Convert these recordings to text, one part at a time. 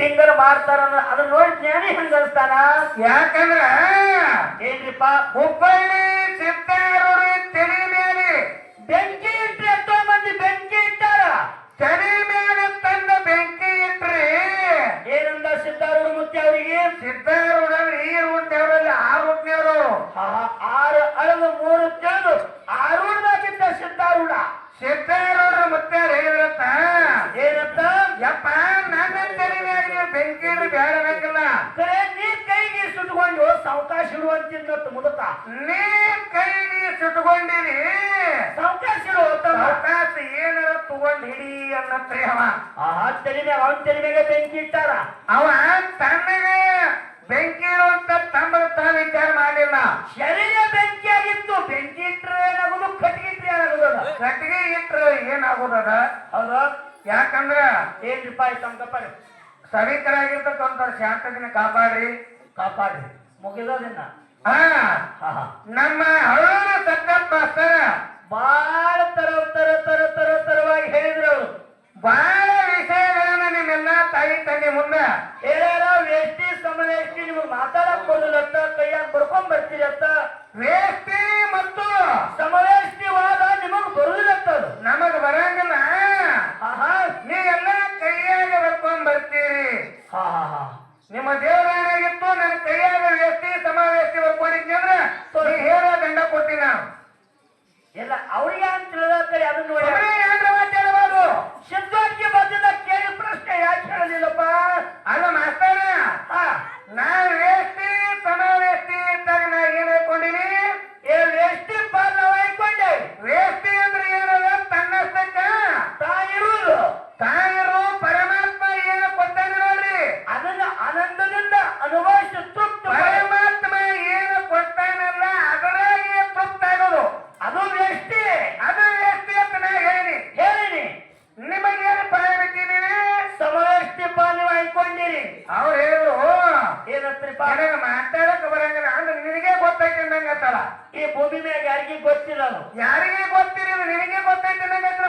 ತಿಂಗಳು ಮಾಡ್ತಾರ ಅದನ್ನ ನೋಡಿ ಜ್ಞಾನಿ ಹೆಂಗ ಅನ್ಸ್ತಾನ? ಯಾಕಂದ್ರ ಏನ್ರಿಪ್ಪ? ಹುಬ್ಬಳ್ಳಿ ಸಿದ್ದಾರೂರಿ ತಲೆ ಮೇಲೆ ಬೆಂಕಿ ಇಟ್ರಿ ಎಷ್ಟೋ ಮಂದಿ ಬೆಂಕಿ ಇಟ್ಟಾರ? ತಲೆ ಮೇಲೆ ತಂದ ಬೆಂಕಿ ಇಟ್ರಿ ಏನಂದ ಸಿದ್ದಾರೂಢ ಮುತ್ತಿ ಅವರಿಗೆ? ಸಿದ್ದಾರೂಢವ್ರು ಈ ರೂಟ್ನವರಲ್ಲಿ ಆ ರೂಟ್ನವರು ಆರು ಅಳದು ಮೂರು ತಿಳಿದು ಆರೂಢದಾಗಿದ್ದ ಸಿದ್ದಾರೂಢ ಸಿದ್ದಾರೂಢರು ಮತ್ತೆ ಹೇಳಿದ್ರತ್ತ ಏನತ್ತ ಯಪ್ಪ ಮೇಲೆ ನೀವು ಬೆಂಕಿ ಇಡ್ರಿ ಬೇಡ ಅನ್ನಂಗಿಲ್ಲ ಕರೆ ನೀ ಕೈಗೆ ಸುಟ್ಕೊಂಡು ಸಾವಕಾಶ ಇಡುವಂತಿಂದ ಮುದುಕ ನೀ ಕೈಗೆ ಸುಟ್ಕೊಂಡಿರಿ ಸಾವಕಾಶ ಇಡು ಏನಾರ ತಗೊಂಡ್ ಹಿಡಿ ಅನ್ನತ್ರಿ ಅವ ಆ ತಲೆ ಮ್ಯಾಗ ಅವನ ತಲೆ ಬೆಂಕಿ ಇಟ್ಟಾರ. ಅವ ಸಭಿಕರಾಗಿರ್ತಕ್ಕಂಥ ಶಾಂತದಿನ ಕಾಪಾಡ್ರಿ. ಕಾಪಾಡಿ ಮುಗಿದೋದಿನ್ನ ಹಾ. ಹಾ ಹಾ. ನಮ್ಮ ಹಳೂರು ಸತ್ತಪ್ಪ ಮಾಸ್ತರ ಬಾಳ ತರ ತರ ತರ ತರ ತರವಾಗಿ ಹೇಳಿದ್ರು ಅವರು ಬಹಳ ವಿಷಯಗಳನ್ನ ನಿಮ್ಮೆಲ್ಲ ತಾಯಿ ತಂದೆ ಮುಂದೆ ಹೇಳ್ಯಾರ ವೇಷ್ಟಿ ಸಮವೇಷ್ಟಿ ನಿಮಗೆ ಮಾತಾಡಕ್ ಬರೋದಿಲ್ಲತ್ತ ಕೈಯಾಗ ಬರ್ಕೊಂಡ್ ಬರ್ತೀರತ್ತ ವೇಷ್ಟಿ ಮತ್ತು ಸಮವೇಷ್ಟಿ ವಾದ ನಿಮಗ್ ಬರುದಿಲ್ಲತ್ತ ಅದು ನಮಗ ಬರಂಗಿಲ್ಲ ಆಹಾ ನೀ ಎಲ್ಲ ಕೈಯಾಗ ಬರ್ಕೊಂಡ್ ಬರ್ತೀರಿ ಹಾ ಹಾ ಹಾ ನಿಮ್ಮ ದೇವರಾಗಿತ್ತು ನನ್ನ ಕೈಯಾಗ ವೇಷ್ಟಿ ಸಮಾವೇಶಿ ಬರ್ಕೊಂಡಿದ್ನಿ ಅಂದ್ರೆ ನೀ ಹೇಳೋ ದಂಡ ಕೊಡ್ತೀನಿ ನಾವು ಎಲ್ಲ ಅವ್ರಿಗೆ ಅಂತ ತಿಳಿದಾಕರಿ ಅದನ್ನ ನೋಡಿ ಈ ಭೂಮಿ ಮ್ಯಾಗ ಯಾರಿಗೆ ಗೊತ್ತಿಲ್ಲ ಯಾರಿಗೆ ಗೊತ್ತಿರಿ ನಿನಗೆ ಗೊತ್ತೈತೆ ಅನ್ನಂಗತ್ತಲ್ಲ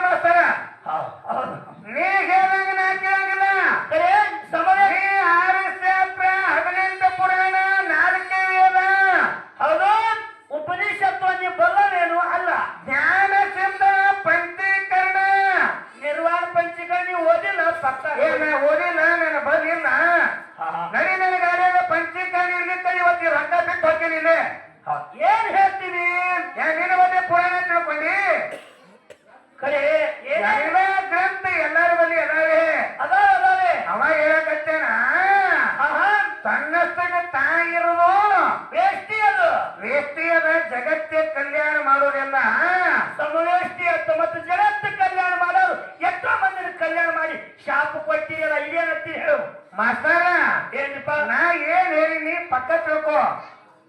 ಪಕ್ಕ ತಿಳ್ಕೊ.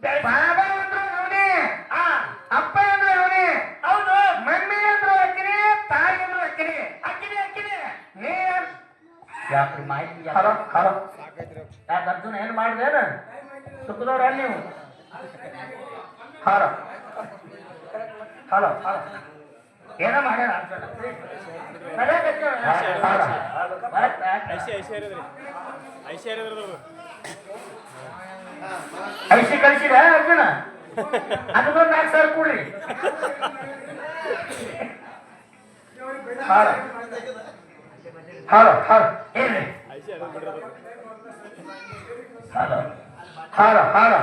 ಬಾಬಾ ಅಂದ್ರು ಅವನೇ ಆ. ಅಪ್ಪ ಅಂದ್ರು ಅವನೇ ಹೌದು. ಮಮ್ಮಿ ಅಂದ್ರು ಅಕ್ಕಿನಿ ತಾಯಿ ಅಂದ್ರು ಅಕ್ಕಿನಿ. ಅಕ್ಕಿನಿ ಅಕ್ಕಿನಿ. ನೀ ಯಾಕ್ರಿ ಮಾಹಿತಿ ಹಲೋ ಹಲೋ. ಯಾಕೆ ಅರ್ಜುನ ಏನ್ ಮಾಡಿದೇನ ಸುಖದವ್ರ ನೀವು? ಹಲೋ. Hello hello. ಏನ ಮಾಡ್ಯಾರ ಅರ್ಜುನ ಐಶ್ವರ್ಯ ಬರತ್ತಾ? ಐಸಿ ಐಸಿ ಹರಿದ್ರಿ ಐಸಿ ಹರಿದ್ರದು ಐಸಿ ಕಳಿಸಿದ ಅರ್ಜುನ ಅದಕ್ಕೊಂದು ನಾಲ್ಕು ಸಾವಿರ ಕೊಡ್ರಿ ಹಲೋ ಹಲೋ ಹಲೋ ಏನ್ರಿ ಐಸಿ ಹರಿದ್ ಬಿಡ್ರಿ ಹಲೋ ಹಲೋ ಹಲೋ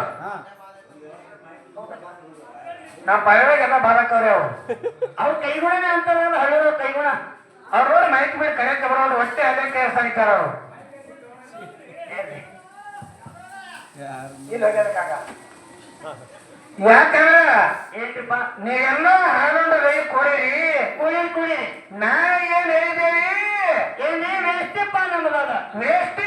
ನಮ್ಮ ಪೈರಾಗೆಲ್ಲ ಬಾರಕ್ಕವ್ರಿ ಅವು ಅವ್ರ ಕೈಗುಣನೇ ಅಂತಾರಲ್ಲ ಹಳ್ಳಿಯವ್ರ ಕೈಗುಣ ಅವ್ರ ನೋಡಿ ಮೈಕ್ ಬಿಟ್ಟು ಕರೆಯಕ್ಕೆ ಬರೋರು ಹೊಟ್ಟೆ ಅದೇ ಕೆಲಸ ನಿಂತಾರ ಅವರು ಇಲ್ಲ ಹೋಗ್ಯಾರ ಕಾಕ. ಯಾಕಂದ್ರ ನೀವೆಲ್ಲೋ ಹಾಲೊಂದು ರೈ ಕೊಡಿರಿ. ಕುಳಿ ಕುಳಿ ನಾ ಏನ್ ಹೇಳಿದೇವಿ ಏನೇ ವೇಷ್ಟಪ್ಪ ನಮ್ಮದಾಗ ವೇಷ್ಟಿ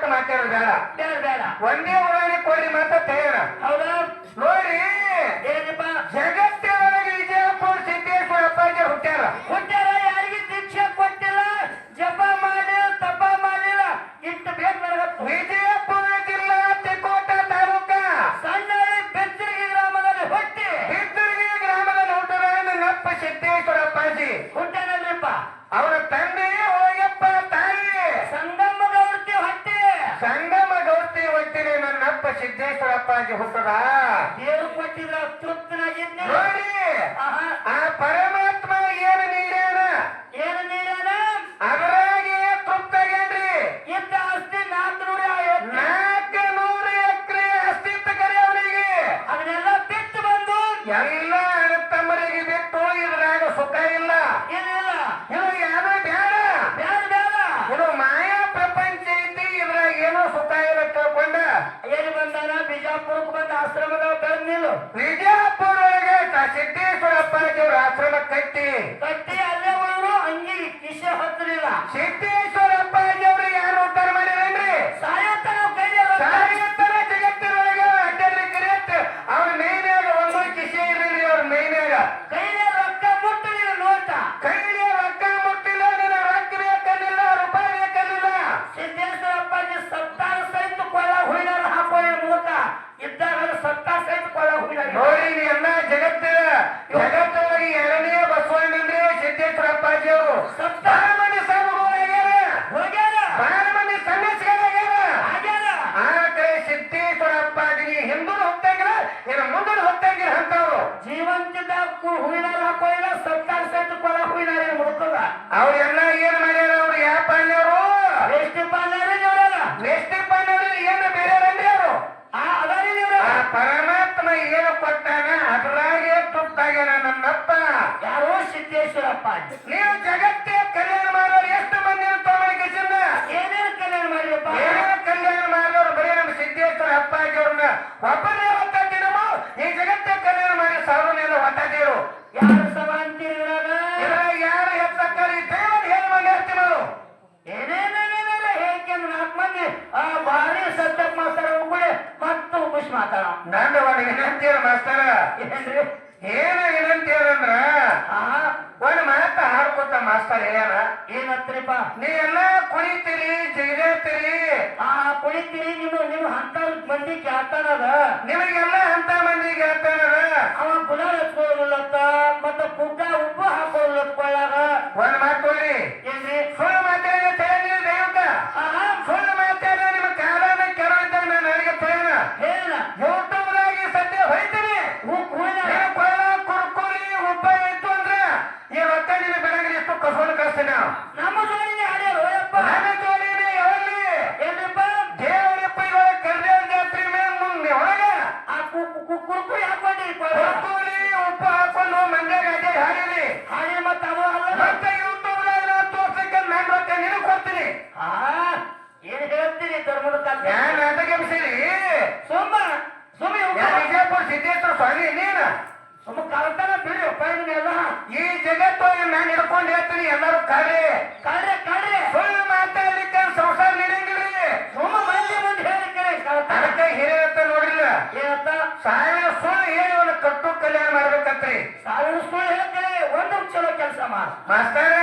ಮಾತು ಮಾತಾಡೋದು ಬೇಡ? ಬೇಡ ಬೇಡ. ಒಂದೇ ಉದಾಹರಣೆ ಕೊಡಿ ಮಾತ್ರ ತಯಾರ ಹೌದಾ? ನೋಡಿ ಏನಪ್ಪ? ಜಗತ್ತಿನೊಳಗೆ ವಿಜಯಪುರ ಸಿದ್ದೇಶ್ವರ ಅಪ್ಪಾಜಿ ಹುಟ್ಟ್ಯಾರ. ಹುಟ್ಟಾರ ಅಪ್ಪಾಜಿ ಹುಟ್ಟದ? ದೇವ್ರು ಕೊಟ್ಟಿದ್ರ ತೃಪ್ತನಾಗಿದ್ನಿ ನೋಡಿ ಆ ಪರಮಾತ್ಮ ಏನು ನೀಡ್ಯಾನ ಹುಯ್ದಾರ ಹಾಕೊಳ್ಳಿಲ್ಲ ಸತ್ತಾರ ಸಹಿತ ಕೊಳ್ಳ ಹುಯ್ದಾರ ಮುಡ್ಕೋದ ಅವ್ರೆಲ್ಲ ಏನ್ ಮಾಡ್ಯಾರ ಅವ್ರು? ಯಾವ ಪಾಲ್ಯವರು ಎಷ್ಟು ಪಾಲ್ಯಾರ ಇವರಲ್ಲ ನೆಕ್ಸ್ಟ್ ಪಾಂಡ್ಯವರು ಏನು ಬೇರೆಯವರನ್ರಿ ಅವರು? ಪರಮಾತ್ಮ ಏನು ಕೊಟ್ಟಾನ ಅದ್ರಾಗೆ ತುತ್ತಾಗ್ಯಾನ ನನ್ನಪ್ಪ. ಯಾರೋ ಸಿದ್ದೇಶ್ವರಪ್ಪ. ನೀವು ಜಗತ್ತೇ ಕಲ್ಯಾಣ ಮಾಡೋರು ಎಷ್ಟು ಮಂದಿ ತಗೊಂಡಿಗೆ ಚಿನ್ನ ಏನೇನು ಕಲ್ಯಾಣ ಮಾಡಿರಪ್ಪ ಏನೋ ಕಲ್ಯಾಣ ಮಾಡೋರು ಬರೀ ನಮ್ಮ ಸಿದ್ದೇಶ್ವರ ಅಪ್ಪಾಜಿ ಅವ್ರನ್ನ ಒಬ್ಬರೇ ಹೊತ್ತಾಗಿ ನಮ್ಮ ಈ ಜಗತ್ತೇ ಕಲ್ಯಾಣ ಮಾಡಿ ಸಾವಿರ ಹೊತ್ತಾಗಿರು ಯಾರ ಸಭಾ ಅಂತೀರಿ ಇವ್ರಾಗ ಇದ್ರಾಗ ಯಾರು ಹೆತ್ತಕ್ಕರಿ ದೇವರ ಹೇಳಿ ಮಂದಿ ಹೇಳ್ತೀವಿ ನಾವು ಏನೇನೇನೇನೆಲ್ಲ ಹೇಳ್ಕೊಂಡು ನಾಲ್ಕು ಮಂದಿ ಆ ಭಾರಿ ಸತ್ಯಕ್ ಮಾತಾಡೋ ಕೂಡ ಮತ್ತು ಖುಷಿ ಮಾತಾಡ ನಂದ ಒಂದು ವಿನಂತಿ ಮಾಸ್ತರ ಏನ್ರಿ ಏನು ವಿನಂತಿ ಅಂದ್ರ ಆ ಒಂದು ಮಾತ ಹಾಡ್ಕೊತ ಮಾಸ್ತರ್ ಹೇಳ್ಯಾನ ಏನತ್ರಿಪ್ಪ ನೀ ಎಲ್ಲ ಕುಣಿತೀರಿ ಜಿಗೇತೀರಿ ಆ ಕುಳಿತೀರಿ ನಿಮ್ಮ ನಿಮ್ಮ ಅಂತ ಮಂದಿ ಕೇಳ್ತಾನದ ನಿಮಗೆಲ್ಲ ಅಂತ ಮಂದಿ ಹೇಳ್ತಾರ ಅವ ಗುಲಾಲ್ ಹಚ್ಕೊಳ್ಳತ್ತ ಮತ್ತ ಪುಗ್ಗ ಉಪ್ಪು ಹಾಕೊಳ್ಳತ್ಕೊಳ್ಳಾಗ ಒಂದ್ ಮಾತು ಏನ್ರಿ? ಕುರ್ಕುರಿ ಹಾಕೊಂಡಿ ಕುರ್ಕುರಿ ಉಪ್ಪು ಹಾಕೊಂಡು ಮಂದ್ಯಾಗ ಅದೇ ಮತ್ತ ಅವ ಅಲ್ಲ ಮತ್ತೆ ಯೂಟ್ಯೂಬ್ದಾಗ ನಾನು ತೋರ್ಸಕ್ಕೆ ನಾನು ನಿನಗೆ ಕೊಡ್ತೀನಿ ಆ ಏನು ಹೇಳ್ತೀರಿ ಧರ್ಮದ ಕಥೆ ನಾನು ಸುಮ್ಮ ಸುಮ್ಮ ವಿಜಯಪುರ ಸಿದ್ದೇಶ್ವರ ಸ್ವಾಮಿ ನೀನ ಸುಮ್ಮ ಕಳ್ತಾನ ಬಿಡಿ ಎಲ್ಲ ಈ ಜಗತ್ತು ನಾನು ಹಿಡ್ಕೊಂಡು ಹೇಳ್ತೀನಿ, ಎಲ್ಲರೂ ಕಾರ್ಯ ಕರೆ ಕಳ್ರೆ ಸುಳ್ಳು ಮಾತಾಡ್ಲಿಕ್ಕೆ ಸಂಸಾರ ನಡೆಯಂಗಿಲ್ರಿ ಸುಮ್ಮ ಮಂದಿ ಮುಂದೆ ಹೇಳಿಕೆ ಕಳ್ತಾನ ಅದಕ್ಕೆ ಹಿರಿಯ ಅಂತ ನೋಡಿಲ್ಲ ಏನಂತ ಸಾವಿರ ಸುಳ್ಳು ಹೇಳಿ ಕಟ್ಟೋ ಕಲ್ಯಾಣ ಮಾಡ್ಬೇಕಂತ್ರಿ? ಸಾವಿರ ಸುಳ್ಳು ಹೇಳ್ತೀರಿ ಒಂದು ಚಲೋ ಕೆಲಸ ಮಾಡ. ಮಾಸ್ತರ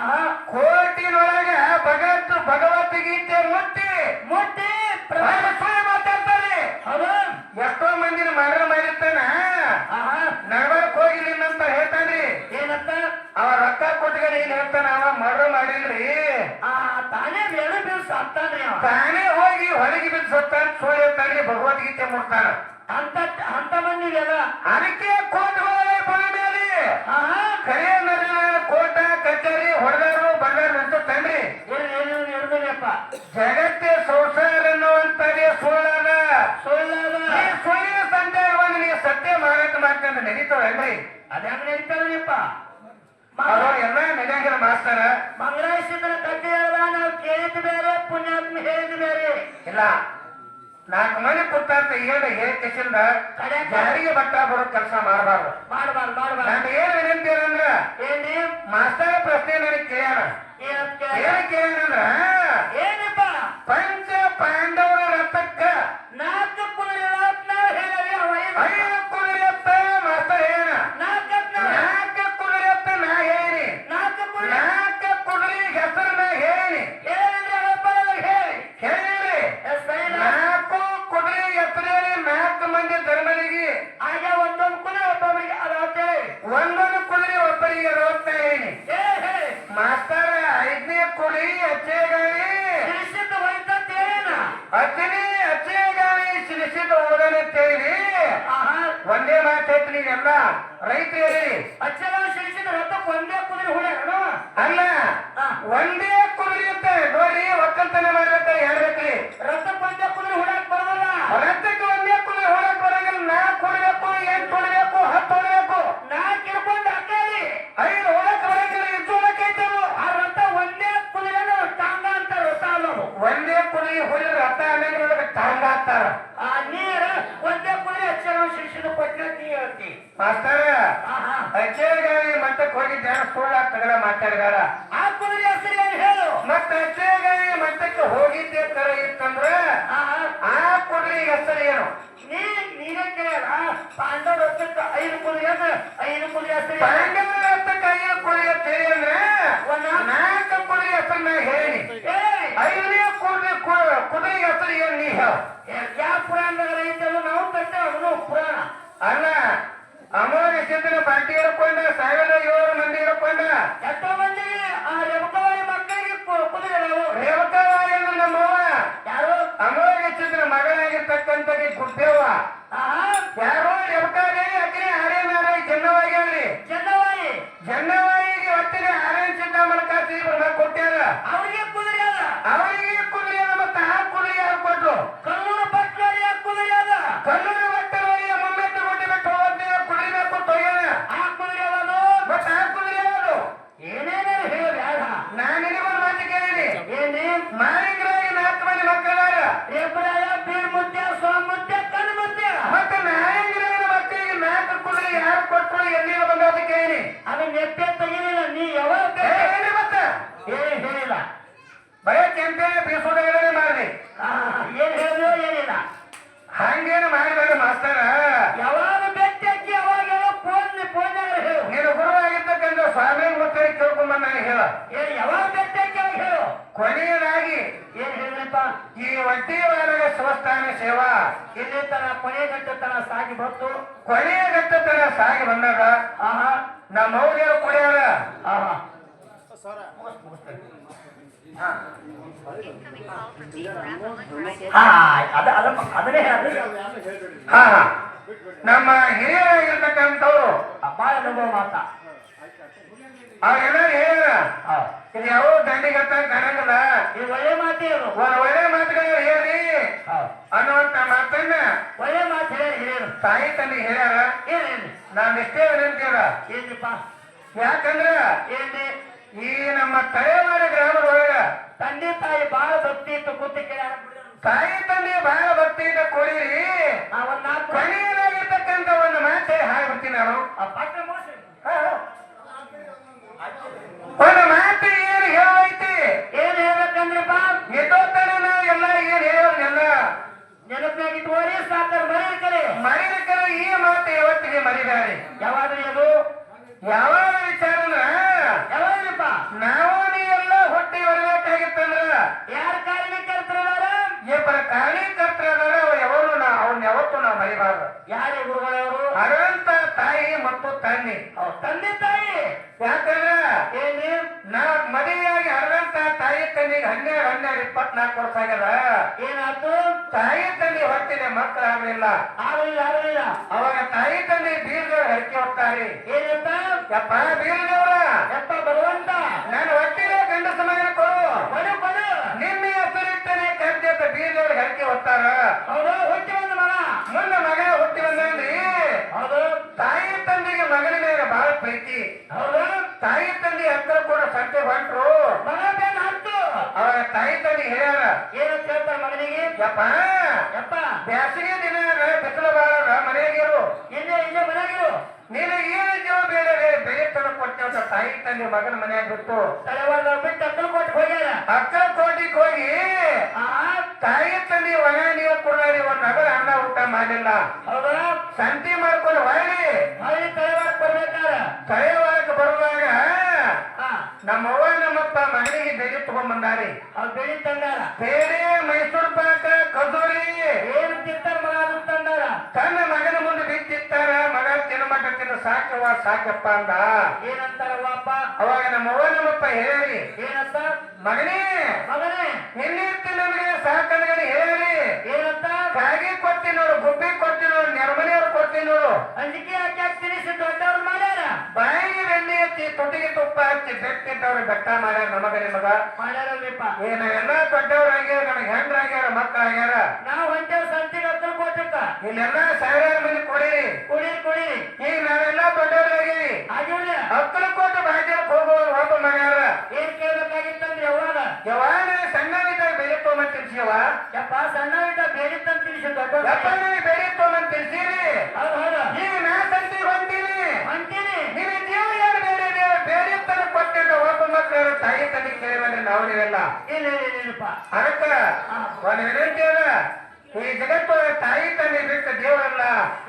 ಆಹಾ. ಭಗವತ್ ಭಗವಂತ ಭಗವದ್ಗೀತೆ ಮುಟ್ಟಿ. ಮುಟ್ಟಿ ಸುಳ್ಳು ಮಾತಾಡ್ತಾರೆ. ಎಷ್ಟೋ ಮಂದಿನ ಮರ್ಡರ್ ಮಾಡಿರ್ತಾನ. ಆಹಾ. ಹೋಗಿ ಅಂತ ಹೇಳ್ತಾನ್ರಿ. ಏನಂತ? ಅವ ರೊಕ್ಕ ಕೊಟ್ಟಗಡೆ ಏನ್ ಹೇಳ್ತಾನ ಅವ ಮರ್ಡರ್ ಮಾಡಿಲ್ರಿ. ಆ ತಾನೇ ಬೇರೆ ಬೀಳ್ಸ ಅಂತಾನ್ರಿ ತಾನೇ ಹೋಗಿ ಹೊರಗೆ ಬಿದ್ದು ಸತ್ತಾನ ಸುಳ್ಳು ಹೇಳ್ತಾನೆ ಭಗವದ್ಗೀತೆ ಮುಟ್ತಾನ. ಜಗತ್ತೇ ಸಂಸಾರ ಅನ್ನುವಂತದೇ ಸುಳ್ಳದ ಸುಳ್ಳದ ಈ ಸುಳ್ಳಿನ ಸಂಚಾರವನ್ನು ನೀವು ಸತ್ಯ ಮಾರಾಟ ಮಾಡ್ಕೊಂಡು ನಡೀತಾವೇನ್ರಿ ಅದ ಹೆಂಗ್ ನಡೀತಾರಪ್ಪ ಅವರು ಎಲ್ಲ ನಡೆಯಂಗಿಲ್ಲ ಮಾಸ್ತಾರ ಮಂಗಳಾಯಿಸಿದ್ರ ಕಥೆ ಹೇಳ್ದ ನಾವು ಕೇಳಿದ ಬೇರೆ ಪುಣ್ಯಾತ್ಮ ಹೇಳಿದ ಬೇರೆ. ಇಲ್ಲ. ನಾಲ್ಕು ಮನೆ ಕೂತಾರ್ತ ಏನು ಹೇಳಿಕೆಸಿಂದ ಯಾರಿಗೆ ಜಾರಿಗೆ ಬಟ್ಟ ಬರೋ ಕೆಲಸ ಮಾಡಬಾರ್ದು. ಮಾಡಬಾರ್ದು ಮಾಡಬಾರ್ದು. ನಾನು ಏನ್ ಏನಂತೀರ ಅಂದ್ರ ಏನ್ರಿ? ಮಾಸ್ತರ ಪ್ರಶ್ನೆ ನನಗೆ ಏನಂತ ಏನ್ ಕೇಳ್ಯಾನಂದ್ರ ಅಚ್ಚಿನಿ ಅಚ್ಚೇ ಗಾಳಿ ಸಿಲಿಸಿದ ಓದನಂತೇಳಿ ಒಂದೇ ಮಾತೈತಿ ಎಲ್ಲ. ರೈತರಿ. ಅಚ್ಚಲ ಸಿಡಿಸಿದ ರಥಕ್ಕೆ ಒಂದೇ ಕುದುರೆ ಹೊಡ್ಯಾರ ಅಲ್ಲ. ಒಂದೇ ಕುದುರೆ ಅಂತ. ನೋಡಿ ಒಕ್ಕಲ್ತನ ಮಾಡ್ಬೇಕ ಹೇಳ್ಬೇಕ್ರಿ ರಥಕ್ಕೆ ಒಂದೇ ಕುದುರೆ ಹೊಡ್ಯಾಕ್ ಬರೋದಲ್ಲ ರಥಕ್ಕೆ ಒಂದೇ ಕುದುರೆ ಹೊಡಕ್ ಬರಂಗಿಲ್ಲ ನಾ ಕೊಡ್ಬೇಕು ಎಂಟು ಹೊಡ್ಬೇಕು ಹತ್ತು ಹೊಡ್ಬೇಕು ನಾ ಕಿರ್ಕೊಂಡು ಹಾಕೇಳಿ ಐದು ಹೊಡಕ್ ಬರಂಗಿಲ್ಲ ಇಷ್ಟು ಹೊಡಕೈತವು ಆ ರಥ ಒಂದೇ ಕುದುರೆ ಟಾಂಗ ಅಂತ ರಥ ಅನ್ನೋದು ಒಂದೇ ಕುದುರೆ ಹೊಡಿ ರಥ ಅನ್ನಂಗಿಲ್ಲ ಟಾಂಗ ಹಾಕ್ತಾರ ಆ ನೀರ ಒಂದೇ ಕುರಿ ಅಚ್ಚಲ ಶಿಷ್ಯನ ಕೊಟ್ಟೆ ನೀ ಹೇಳ್ತಿ. ಮಾಸ್ತರ ಆಹಾ. ಅಚ್ಚೇಗಾರಿ ಮಟ್ಟಕ್ಕೆ ಹೋಗಿ ಧ್ಯಾನ ಸುಳ್ಳ ತಗಡ ಮಾತಾಡಿದಾರ ಆ ಕುದುರೆ ಹೆಸರು ಏನು ಹೇಳು? ಮತ್ತ ಅಚ್ಚೇಗಾರಿ ಮಟ್ಟಕ್ಕೆ ಹೋಗಿದ್ದೆ ತರ ಇತ್ತಂದ್ರ ಆ ಕುದುರೆ ಹೆಸರು ಏನು? ನೀ ನೀನೇ ಕೇಳ. ಪಾಂಡವ ರಥಕ್ಕೆ ಐದು ಕುದುರೆ ಅಂದ್ರೆ ಐದು ಕುದುರೆ ಹೆಸರು ಪಾಂಡವ ಹತ್ತಕ್ಕೆ ಐದು ಕುದುರೆ ಅಂತ ಹೇಳಿ ಅಂದ್ರೆ ನಾಲ್ಕು ಕುದುರೆ ಹೆಸರು ನಾ ಹೇಳಿ! ಐದನೇ ಕುದುರೆ ಕು- ಕುದುರೆ ಹೆಸರು ಏನು ನೀ ಹೇಳ? ಯಾವ ಪುರಾಣದಾಗ ಐತಲ್ಲ ನಾವು ಕರ್ತೇವೆ ಅವನು ಪುರಾಣ. ಅಲ್ಲ ಅಮೋಘ ಕುದುರೆ ಅದ ಅವರಿಗೆ ಕುದುರೆ ಮತ್ತೆ ಆ ಕುದುರೆ ಯಾರು ಕೊಟ್ರು ಕಲ್ಲೂರು ಪಟ್ಟಣದಲ್ಲಿ ಕುದುರೆ ಅದ ಕಲ್ಲೂರು ಭಕ್ತರವರಿಗೆ ಮೊಮ್ಮೆ ತಗೊಂಡು ಬಿಟ್ಟು ಹೋದ್ರೆ ಕುದುರೆ ಬೇಕು ತೊಯ್ಯೋಣ ಆ ಕುದುರೆ ಅದನು ಮತ್ತೆ ಆ ಕುದುರೆ ಯಾವುದು ಏನೇನೇ ಹೇಳಿ ಬೇಡ ನಾನು ನಿನಗೊಂದು ಮಾತು ಕೇಳಿನಿ ಏನೇ ಮಾಲಿಂಗರಾಗಿ ನಾಲ್ಕು ಮಂದಿ ಮಕ್ಕಳಾರ ರೇಪರಾಯ ಬೀರ್ ಮುದ್ದೆ ಸೋಮ್ ಮುದ್ದೆ ಕಣ್ಣು ಮುದ್ದೆ ಮತ್ತೆ ನಾಯಂಗಿರಾಗಿನ ಮಕ್ಕಳಿಗೆ ನಾಲ್ಕು ಕುದುರೆ ಯಾರು ಕೊಟ್ಟರು ಎಲ್ಲಿಂದ ಬಂದ ಕೇಳಿನಿ ಅದು ನೆಪ್ಪೆ ತೆಗಿಲಿಲ್ಲ ನೀ ಯಾವಾಗ ಏ, ಏನ್ರಿ ಮತ್ತೆ ಏನ್ ಹೇಳಿಲ್ಲ ಬರೇ ಕೆಂಪೆ ಬೀಸೋದಾಗಲೇ ಮಾಡ್ರಿ ಆ, ಏನ್ ಹೇಳಿದ್ರು ಏನಿಲ್ಲ ಹಂಗೇನು ಮಾಡಿದಾರೆ ಮಾಸ್ತರ ಯಾವಾಗ ಭೇಟಿ ಹಾಕಿ ಅವಾಗ ಫೋನ್ ಫೋನ್ ಹೇಳು ನೀನು ಗುರು ಆಗಿರ್ತಕ್ಕಂಥ ಸ್ವಾಮಿ ಗೊತ್ತರಿ ಕೇಳ್ಕೊಂಡ್ ನಾನು ಹೇಳ ಏನ್ ಯಾವಾಗ ಭೇಟಿ ಹಾಕಿ ಅವಾಗ ಹೇಳು ಕೊನೆಯದಾಗಿ ಏನ್ ಹೇಳಿದ್ರಪ್ಪ ಈ ವಾರದ ಸ್ವಸ್ಥಾನ ಸೇವಾ. ಇಲ್ಲಿ ತನ ಕೊನೆ ಗಂಟೆ ತನ ಸಾಗಿ ಬಂತು. ಕೊನೆಯ ಘಟ್ಟತನ ಸಾಗಿ ಬಂದಾಗ, ಆಹಾ, ನಮ್ಮ ಮೌಲ್ಯ ಕುಡಿಯಾರ ಆಹಾ. ಅದನ್ನೇ. ನಮ್ಮ ಹಿರಿಯರಾಗಿರ್ತಕ್ಕಂಥವ್ರು ಬಾಳ ಅನುಭವ ಮಾತಾ ಅವ್ರೆಲ್ಲ ಹೇಳ್ಯಾರ ಹಾ. ಇದು ಯಾವ ದಂಡಿಗತ್ತ ಕಾಣಂಗಿಲ್ಲ ಇದು ಒಳ್ಳೆ ಮಾತೇ ಒಂದ್ ಒಳ್ಳೆ ಮಾತುಗಳು ಹೇಳಿ. ಅನ್ನುವಂತ ಮಾತನ್ನ ಒಳ್ಳೆ ಮಾತು ಹೇಳಿ ಹಿರಿಯರು ತಾಯಿ ತಂದೆ ಹೇಳ್ಯಾರ. ಏನೇನು ನಾವ್ ಇಷ್ಟೇ ವಿನಂತಿಯಲ್ಲ ಏನಿಪ್ಪ ಯಾಕಂದ್ರ ಏನ್ರಿ? ಈ ನಮ್ಮ ತಲೆವಾರ ಗ್ರಾಮದೊಳಗ ತಂದೆ ತಾಯಿ ಬಾಳ ಭಕ್ತಿ ಇತ್ತು ಕೂತಿ ಕೇಳ್ಯಾರ ತಾಯಿ ತಂದೆ ಬಹಳ ಭಕ್ತಿಯಿಂದ ಕೊಡಿರಿ. ಕೊನೆಯದಾಗಿರ್ತಕ್ಕಂಥ ಒಂದು ಮಾತು ಹೇಳಿ ಹಾಡ್ಬಿಡ್ತೀನಿ ನಾನು. ಪಟ್ಟ ಮೋಸ ಒಂದು ಮಾತು ಏನು ಹೇಳೈತಿ ಏನ್ ಹೇಳ್ಬೇಕಂದ್ರಪ್ಪ? ಎದ್ದೋತನ ನಾವು ಎಲ್ಲ ಏನ್ ಹೇಳೋದೆಲ್ಲ ನೆನಪಿನಾಗ ತೋರಿ ಸಾಕರ್ ಮರಿ ಕರೆ ಮರಿಲಿಕ್ಕರ ಈ ಮಾತು ಯಾವತ್ತಿಗೆ ಮರಿದಾರೆ? ಯಾವಾದ್ರಿ ಅದು ಯಾವಾಗ ವಿಚಾರನ? ಯಾವಾಗಪ್ಪ ನಾವು ನೀ ಎಲ್ಲ ಹೊಟ್ಟಿ ಬರಬೇಕಾಗಿತ್ತಂದ್ರ? ಯಾರ ಕಾರ್ಯಕರ್ತರದಾರ? ಇಬ್ಬರ ಕಾರ್ಯಕರ್ತರಾದ ಯಾವಾಗ ಅವ್ನ ಯಾವತ್ತು ನಾವು ಮರಿಬಾರ್ದು. ಯಾರೇ ಗುರುಗಳವರು? ಅರಂತ ತಾಯಿ ಮತ್ತು ತನ್ನಿ ಅವ್ರ ತಂದೆ ತಾಯಿ? ನಾ ಮದುವೆಯಾಗಿ ಅರ್ಹಂತ ತಾಯಿ ತಂದಿಗೆ ಹನ್ನೆರಡು ಹನ್ನೆರಡು ಇಪ್ಪತ್ನಾಲ್ಕು ವರ್ಷ ಆಗ್ಯದ. ಏನಾಯ್ತು? ತಾಯಿ ತಂದೆ ಹೊಟ್ಟಿದೆ ಮಕ್ಕಳಾಗಲಿಲ್ಲ ಆಗಲಿಲ್ಲ. ಆಗಲಿಲ್ಲ ಅವಾಗ ತಾಯಿ ತಂದೆ ಬೀರ್ದವ್ರು ಹರಕೆ ಹೋಗ್ತಾರೆ ಏನಂತ ಯಪ್ಪ ಬೀರ್ದವ್ರ ಎಪ್ಪ ಭಗವಂತ ನಾನು ಹೊಟ್ಟಿಲೆ ಗಂಡಸ ಮಗನ ಕೊಡು ಬಡು ಬಡು ನಿಮ್ಮ ಹೆಸರಿಟ್ಟನೆ ಕರ್ಜತ ಬೀರ್ದವ್ರಿಗೆ ಹರಕೆ ಹೊತ್ತಾರ ಹೌದು ಹುಟ್ಟಿ ಒಂದು ಮಗ ಮುಂದೆ ಮಗ ಹುಟ್ಟಿ ಬಂದ್ರಿ ಹೌದು ತಾಯಿ ತಂದೆಗೆ ಮಗನ ಮೇಲೆ ಬಹಳ ಪ್ರೀತಿ ಹೌದು ತಾಯಿ ತಂದೆ ಹತ್ರ ಕೂಡ ಸಂತೆ ಹೊಂಟ್ರು ಮಗ ಹತ್ತು ಅವಾಗ ತಾಯಿ ತಂದೆ ಹೇಳ್ಯಾರ ಏನಂತ ಹೇಳ್ತಾರೆ ಮಗನಿಗೆ? ಯಪ್ಪ ಯಪ್ಪ. ಬ್ಯಾಸಿಗೆ ದಿನ ಬಿಸಿಲು ಬಾಳ ಮನೆಯಾಗಿರು ಇಲ್ಲೇ ಇಲ್ಲೇ ಮನೆಯಾಗಿರು ನೀನು ಏನು ಜೀವ ಬೇಡ ಬೆಳೆ ತನ ಕೊಟ್ಟೆ ತಾಯಿ ತಂದೆ ಮಗನ ಮನೆಯಾಗ ಬಿಟ್ಟು. ತಲೆವಾರ ಬಿಟ್ಟು ಅಕ್ಕಲು ಕೊಟ್ಟು ಹೋಗ್ಯಾರ. ಅಕ್ಕಲ ಕೋಟಿಗೆ ಹೋಗಿ ಆ. ತಾಯಿ ತಂದೆ ಒಣ ನೀರು ಕೊಡಲಿ ಒಂದ್ ನಗರ ಅನ್ನ ಊಟ ಮಾಡಿಲ್ಲ. ಹೌದಾ? ಸಂತಿ ಮಾಡ್ಕೊಂಡು ಹೊಳ್ಳಿ ಹಳ್ಳಿ ಕೊಡ್ಬೇಕಾರ ಬರ್ಬೇಕಾರ ತಲೆವಾರಕ್ಕೆ ಬರುವಾಗ ಹಾ ನಮ್ಮವ್ವ ನಮ್ಮಪ್ಪ ಮಗನಿಗೆ ಬೆಳಿ ತಗೊಂಡ್ ಬಂದಾರಿ ಅವ್ರು ಬೆಳಿ ತಂದಾರ. ಬೇರೆ ಮೈಸೂರು ಪಾಕ ಕದೂರಿ ಏನು ತಿಂತಾರ ಮಗ ಅದು ತಂದಾರ? ತನ್ನ ಮಗನ ಮುಂದೆ ಬಿತ್ತಿತ್ತಾರ ಮಗ ತಿನ್ನಮಟ ತಿನ್ನು ಸಾಕವ್ವ ಸಾಕಪ್ಪ ಅಂದ. ಏನಂತಾರವ್ವಪ್ಪ ಅವಾಗ ನಮ್ಮವ್ವ ನಮ್ಮಪ್ಪ ಹೇಳಿ ಏನಂತ? ಮಗನೇ ಮಗನೇ. ನಿನ್ನಿತ್ತು ಮತ್ತೆ ಬೆಟ್ಟಿದ್ದವ್ರು ಬೆಟ್ಟ ಮಾಡ್ಯಾರ ನಮಗ ನಿಮಗ? ಮಾಡ್ಯಾರಲ್ರಿಪ್ಪ ಏ ಎಲ್ಲ ದೊಡ್ಡವ್ರಾಗ್ಯಾರ ನಮಗೆ ಮಕ್ಕಳ ಮಕ್ಕಳಾಗ್ಯಾರ ನಾವ್ ಹೊಂಟೇವ್ ಸಂತಿ ಹತ್ರ ಕೊಟ್ಟಕ್ಕ ಇಲ್ಲೆಲ್ಲ ಸಾವಿರಾರು ಮಂದಿ ಕೊಡಿರಿ. ಕುಡೀರಿ ಕುಡೀರಿ ಈಗ ನಾವೆಲ್ಲ ದೊಡ್ಡವ್ರಾಗೀವಿ ಆಗಿವ್ರಿ. ಹಕ್ಕಲು ಕೊಟ್ಟು ಭಾಗ್ಯಕ್ಕೆ ಹೋಗೋರು ಒಬ್ಬ ಮಾಡ್ಯಾರ ಏನ್ ಕೇಳ್ಬೇಕಾಗಿತ್ತಂದ್ರಿ ಯಾವಾಗ ಯಾವಾಗ ಸಣ್ಣವಿದ್ದಾಗ ಬೆಲೆ ತೊಗೊಂಡ್ ತಿರ್ಸಿಯವ ಯಪ್ಪ ಸಣ್ಣ ಇದ್ದಾಗ ಬೇಡಿತ್ತಂತ ತಿಳಿಸಿ ದೊಡ್ಡ ಯಪ್ಪ ತೊಗೊಂಡ್ ತಿರ್ಸೀರಿ ಈಗ ನಾ ಸಂತಿ ಹೊಂಟೀನಿ ಹೊಂಟೀನಿ ನಿನ್ನ ಜೀವ ಏನು ಬೇರೆ ನೀವು ಬೇರೆ ಕೊಟ್ಟಿದ್ದ ಒಬ್ಬ ಮಕ್ಕಳು ತಾಯಿ ತಂದೆ ಕೇಳಿದ್ರೆ ನಾವು ನೀವೆಲ್ಲ? ಇಲ್ಲ ಇಲ್ಲ ಇಲ್ಲ, ಇಲ್ಲಪ್ಪ. ಅದಕ್ಕ ಒಂದು ವಿನಂತಿ ಅದ. ಈ ಜಗತ್ತು ತಾಯಿ ತಂದೆ ಬಿಟ್ಟು ದೇವರಲ್ಲ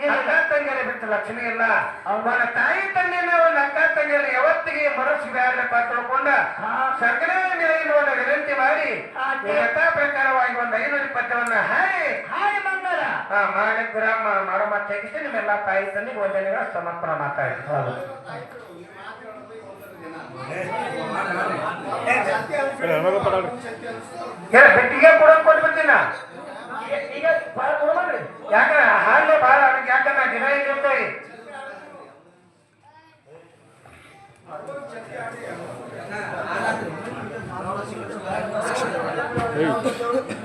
ಅಕ್ಕ ತಂಗಿಯಲ್ಲಿ ಬಿಟ್ಟು ಲಕ್ಷ್ಮಿ ಇಲ್ಲ. ಅವನ ತಾಯಿ ತಂದೆನ ಒಂದು ಅಕ್ಕ ತಂಗಿಯಲ್ಲಿ ಯಾವತ್ತಿಗೆ ಮನಸ್ಸು ಬ್ಯಾರಪ್ಪ ತಿಳ್ಕೊಂಡ ಹಾ. ನೆಲೆಯಲ್ಲಿ ಒಂದು ವಿನಂತಿ ಮಾಡಿ ಯಥಾ ಪ್ರಕಾರವಾಗಿ ಒಂದು ಐನೂರು ಪದ್ಯವನ್ನ ಹಾರಿ ಹಾಯ್ ಮಂಗಲ ಆ ಮಾಲಿಕ್ ಗ್ರಾಮ ಮಾಡೋ ಮಾತಾಗಿಸಿ ತೆಗಿಸಿ ನಿಮ್ಮೆಲ್ಲ ತಾಯಿ ತಂದೆಗೆ ಒಂದನೇ ಸಮರ್ಪಣ ಮಾತಾಡಿ ಬೆಟ್ಟಿಗೆ ಕೂಡ ಕೊಟ್ಬಿಡ್ತೀನ ಯಾಕ ಹಾಗೆ ಬಾಳ ಅದಕ್ಕೆ ಯಾಕ ನಾ ದಿನ ಇಟ್ಟಿರ್ತೇವೆ Hey.